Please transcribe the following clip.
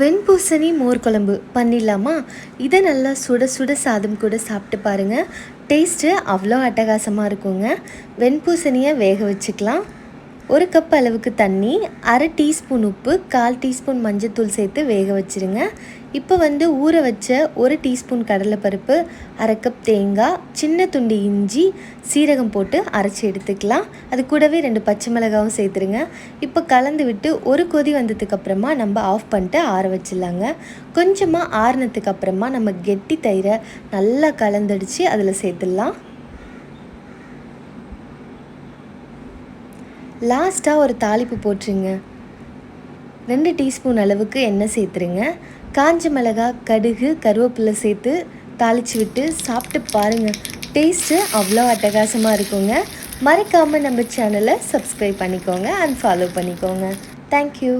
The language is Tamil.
வெண்பூசணி மோர்க்குழம்பு பண்ணிடலாமா? இதை நல்லா சுட சுட சாதம் கூட சாப்பிட்டு பாருங்கள் டேஸ்ட்டு அவ்வளோ அட்டகாசமாக இருக்குங்க. வெண்பூசணியை வேக வச்சுக்கலாம். ஒரு கப் அளவுக்கு தண்ணி அரை டீஸ்பூன் உப்பு கால் டீஸ்பூன் மஞ்சத்தூள் சேர்த்து வேக வச்சுருங்க. இப்போ வந்து ஊற வச்ச ஒரு டீஸ்பூன் கடலைப்பருப்பு அரை கப் தேங்காய் சின்ன துண்டு இஞ்சி சீரகம் போட்டு அரைச்சி எடுத்துக்கலாம். அது கூடவே ரெண்டு பச்சை மிளகாவும் சேர்த்துருங்க. இப்போ கலந்து விட்டு ஒரு கொதி வந்ததுக்கு அப்புறமா நம்ம ஆஃப் பண்ணிட்டு ஆற வச்சிடலாங்க. கொஞ்சமாக ஆறுனதுக்கு அப்புறமா நம்ம கெட்டி தயிரை நல்லா கலந்தடிச்சு அதில் சேர்த்துடலாம். லாஸ்ட்டாக ஒரு தாளிப்பு போட்டுருங்க. ரெண்டு டீஸ்பூன் அளவுக்கு எண்ணெய் சேர்த்துருங்க. காஞ்ச மிளகா கடுகு கருவேப்பிலை சேர்த்து தாளித்து விட்டு சாப்பிட்டு பாருங்கள் டேஸ்ட்டு அவ்வளோ அட்டகாசமாக இருக்குங்க. மறக்காமல் நம்ம சேனலை சப்ஸ்கிரைப் பண்ணிக்கோங்க அண்ட் ஃபாலோ பண்ணிக்கோங்க. தேங்க்யூ